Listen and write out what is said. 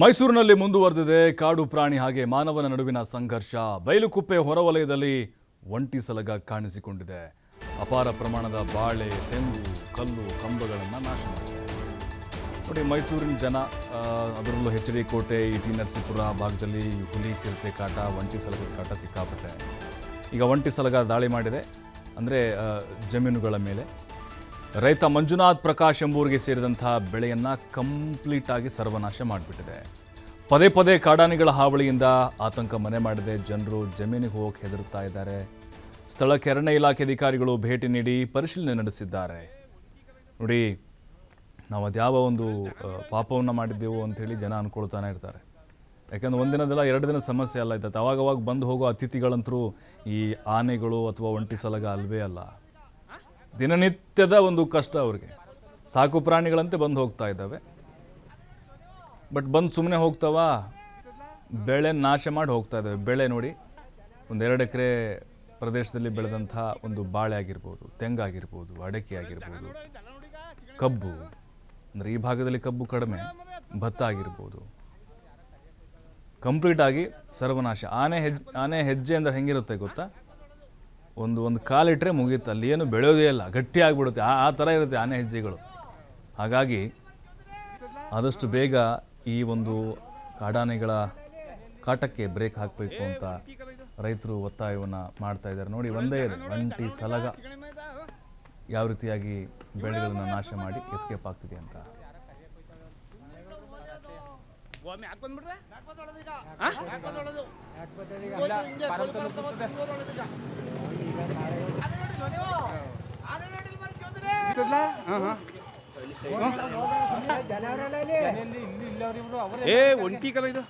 ಮೈಸೂರಿನಲ್ಲಿ ಮುಂದುವರೆದಿದೆ. ಕಾಡು ಪ್ರಾಣಿ ಹಾಗೆ ಮಾನವನ ನಡುವಿನ ಸಂಘರ್ಷ. ಬಯಲುಕುಪ್ಪೆ ಹೊರವಲಯದಲ್ಲಿ ಒಂಟಿ ಸಲಗ ಕಾಣಿಸಿಕೊಂಡಿದೆ. ಅಪಾರ ಪ್ರಮಾಣದ ಬಾಳೆ, ತೆಂಗು, ಕಲ್ಲು, ಕಂಬಗಳನ್ನು ನಾಶ ಮಾಡಿದೆ. ನೋಡಿ, ಮೈಸೂರಿನ ಜನ ಅದರಲ್ಲೂ ಎಚ್ ಡಿ ಕೋಟೆ ಇಟಿ ನರಸೀಪುರ ಭಾಗದಲ್ಲಿ ಹುಲಿ, ಚಿರತೆ ಕಾಟ, ಒಂಟಿ ಸಲಗದ ಕಾಟ ಸಿಕ್ಕಾಪಟ್ಟೆ. ಈಗ ಒಂಟಿ ಸಲಗ ದಾಳಿ ಮಾಡಿದೆ. ಅಂದರೆ ಜಮೀನುಗಳ ಮೇಲೆ. ರೈತ ಮಂಜುನಾಥ್ ಪ್ರಕಾಶ್ ಎಂಬೂರಿಗೆ ಸೇರಿದಂತಹ ಬೆಳೆಯನ್ನು ಕಂಪ್ಲೀಟಾಗಿ ಸರ್ವನಾಶ ಮಾಡಿಬಿಟ್ಟಿದೆ. ಪದೇ ಪದೇ ಕಾಡಾನೆಗಳ ಹಾವಳಿಯಿಂದ ಆತಂಕ ಮನೆ ಮಾಡಿದೆ. ಜನರು ಜಮೀನಿಗೆ ಹೋಗಕ್ಕೆ ಹೆದರ್ತಾ ಇದ್ದಾರೆ. ಸ್ಥಳಕ್ಕೆ ಅರಣ್ಯ ಇಲಾಖೆ ಅಧಿಕಾರಿಗಳು ಭೇಟಿ ನೀಡಿ ಪರಿಶೀಲನೆ ನಡೆಸಿದ್ದಾರೆ. ನೋಡಿ, ನಾವು ಅದ್ಯಾವ ಒಂದು ಪಾಪವನ್ನು ಮಾಡಿದ್ದೆವು ಅಂಥೇಳಿ ಜನ ಅನ್ಕೊಳ್ತಾನೆ ಇರ್ತಾರೆ. ಯಾಕಂದ್ರೆ ಒಂದಿನದಲ್ಲ ಎರಡು ದಿನ ಸಮಸ್ಯೆ ಅಲ್ಲ ಇದ್ದತ್ತೆ ಅವಾಗವಾಗ ಬಂದು ಹೋಗೋ ಅತಿಥಿಗಳಂತರೂ ಈ ಆನೆಗಳು ಅಥವಾ ಒಂಟಿ ಸಲಗ ಅಲ್ವೇ ಅಲ್ಲ. ದಿನನಿತ್ಯದ ಒಂದು ಕಷ್ಟ ಅವ್ರಿಗೆ. ಸಾಕು ಪ್ರಾಣಿಗಳಂತೆ ಬಂದು ಹೋಗ್ತಾ ಇದ್ದಾವೆ. ಬಟ್ ಬಂದು ಸುಮ್ಮನೆ ಹೋಗ್ತಾವ? ಬೆಳೆ ನಾಶ ಮಾಡಿ ಹೋಗ್ತಾ ಇದ್ದಾವೆ. ಬೆಳೆ ನೋಡಿ, ಒಂದೆರಡು ಎಕರೆ ಪ್ರದೇಶದಲ್ಲಿ ಬೆಳೆದಂಥ ಒಂದು ಬಾಳೆ ಆಗಿರ್ಬೋದು ತೆಂಗಾಗಿರ್ಬೋದು ಅಡಕೆ ಆಗಿರ್ಬೋದು, ಕಬ್ಬು, ಅಂದರೆ ಈ ಭಾಗದಲ್ಲಿ ಕಬ್ಬು ಕಡಿಮೆ, ಭತ್ತ ಆಗಿರ್ಬೋದು. ಕಂಪ್ಲೀಟ್ ಆಗಿ ಸರ್ವನಾಶ. ಆನೆ ಹೆಜ್ಜೆ ಆನೆ ಹೆಜ್ಜೆ ಅಂದ್ರೆ ಹೆಂಗಿರುತ್ತೆ ಗೊತ್ತಾ? ಒಂದು ಒಂದು ಕಾಲಿಟ್ಟರೆ ಮುಗೀತು. ಅಲ್ಲಿ ಏನು ಬೆಳೆಯೋದೇ ಇಲ್ಲ. ಗಟ್ಟಿ ಆಗಿಬಿಡುತ್ತೆ ಆ ಆ ಥರ ಇರುತ್ತೆ ಆನೆ ಹೆಜ್ಜೆಗಳು. ಹಾಗಾಗಿ ಆದಷ್ಟು ಬೇಗ ಈ ಒಂದು ಕಾಡಾನೆಗಳ ಕಾಟಕ್ಕೆ ಬ್ರೇಕ್ ಹಾಕಬೇಕು ಅಂತ ರೈತರು ಒತ್ತಾಯವನ್ನು ಮಾಡ್ತಾ ಇದ್ದಾರೆ. ನೋಡಿ, ಒಂದೇ ಒಂಟಿ ಸಲಗ ಯಾವ ರೀತಿಯಾಗಿ ಬೆಳೆಗಳನ್ನು ನಾಶ ಮಾಡಿ ಎಸ್ಕೇಪ್ ಆಗ್ತಿದೆ ಅಂತ. ಏ ಒಂಟಿ ಕಲ ಇದು.